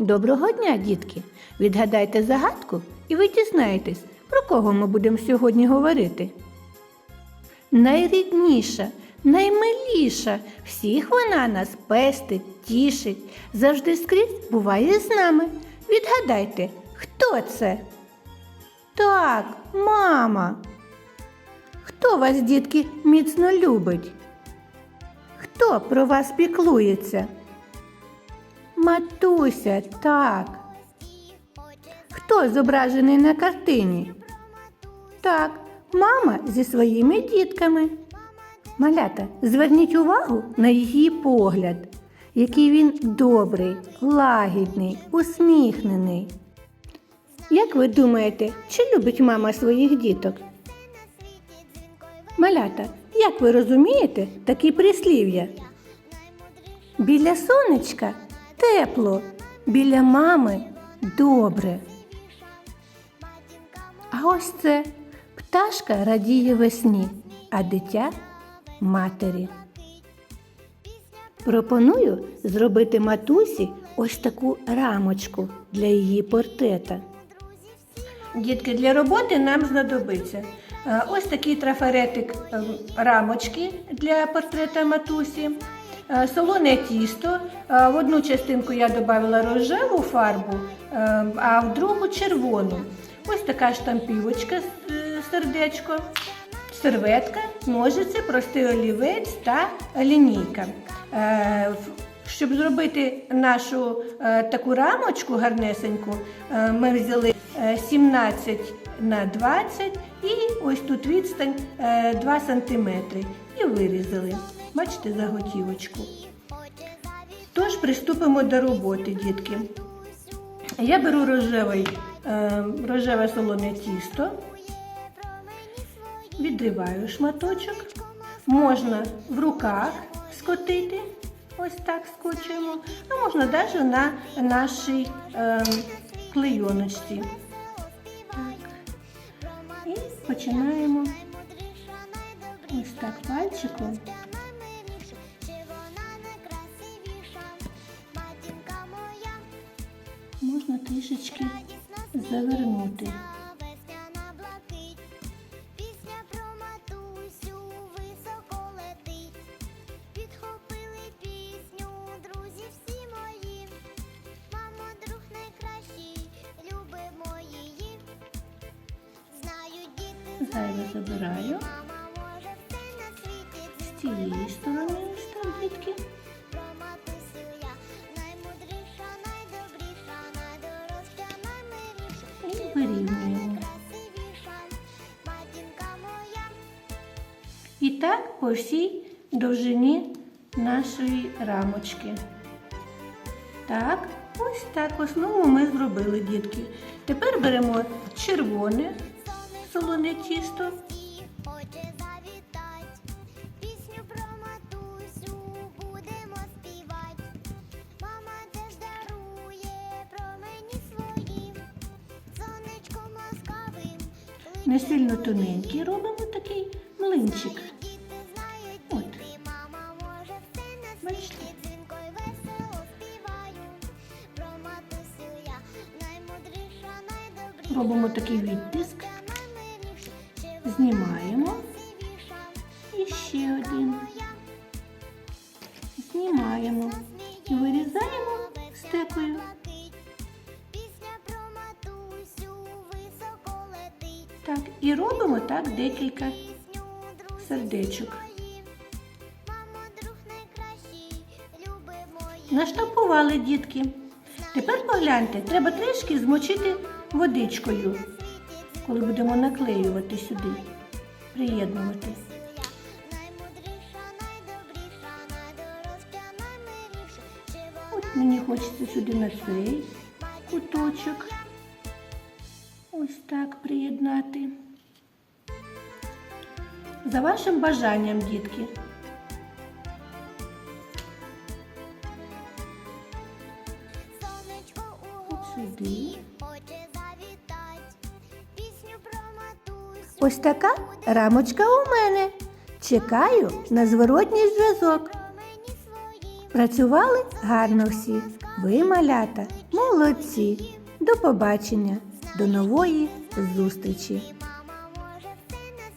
Доброго дня, дітки! Відгадайте загадку і ви дізнаєтесь, про кого ми будемо сьогодні говорити. Найрідніша, наймиліша, всіх вона нас пестить, тішить, завжди скрізь буває з нами. Відгадайте, хто це? Так, мама. Хто вас, дітки, міцно любить? Хто про вас піклується? Матуся, так. Хто зображений на картині? Так, мама зі своїми дітками. Малята, зверніть увагу на її погляд, який він добрий, лагідний, усміхнений. Як ви думаєте, чи любить мама своїх діток? Малята, як ви розумієте такі прислів'я? Біля сонечка тепло, біля мами добре. А ось це пташка радіє весні, а дитя матері. Пропоную зробити матусі ось таку рамочку для її портрета. Дітки, для роботи нам знадобиться е, ось такий трафаретик е, рамочки для портрета матусі, солоне тісто. Е, В одну частинку я додала рожеву фарбу, е, а в другу червону. Ось така штампівочка е, сердечко, серветка, ножиці, простий олівець та лінійка. Е, Щоб зробити нашу е, таку рамочку гарнесеньку, е, ми взяли е, 17 на 20 і ось тут відстань е, 2 см і вирізали. Бачите заготівочку. Тож приступимо до роботи, дітки. Я беру рожевий, е, рожеве солоне тісто, відриваю шматочок. Можна в руках скотити, ось так скочуємо, а можна навіть на нашій е, клейоночці. Так. І починаємо ось так пальчиком. Знають діти, Зайве забираю. З цієї сторони ось так, дітки. Вирівнюємо. І так по всій довжині нашої рамочки. Так, ось так основу ми зробили, дітки. Тепер беремо червоне солоне тісто. Не сильно тоненький робимо такий млинчик. От. Бачите? Робимо такий відтиск, знімаємо. І ще один. Знімаємо. І вирізаємо Так, і робимо так декілька сердечок. Наштампували дітки. Тепер погляньте, треба трішки змочити водичкою, коли будемо наклеювати сюди, приєднувати. От мені хочеться сюди на цей куточок. Ось так приєднати. За вашим бажанням, дітки. сюди. Ось така рамочка у мене. Чекаю на зворотній зв'язок. Працювали гарно всі. Ви, малята, молодці. До побачення, до нової зустрічі.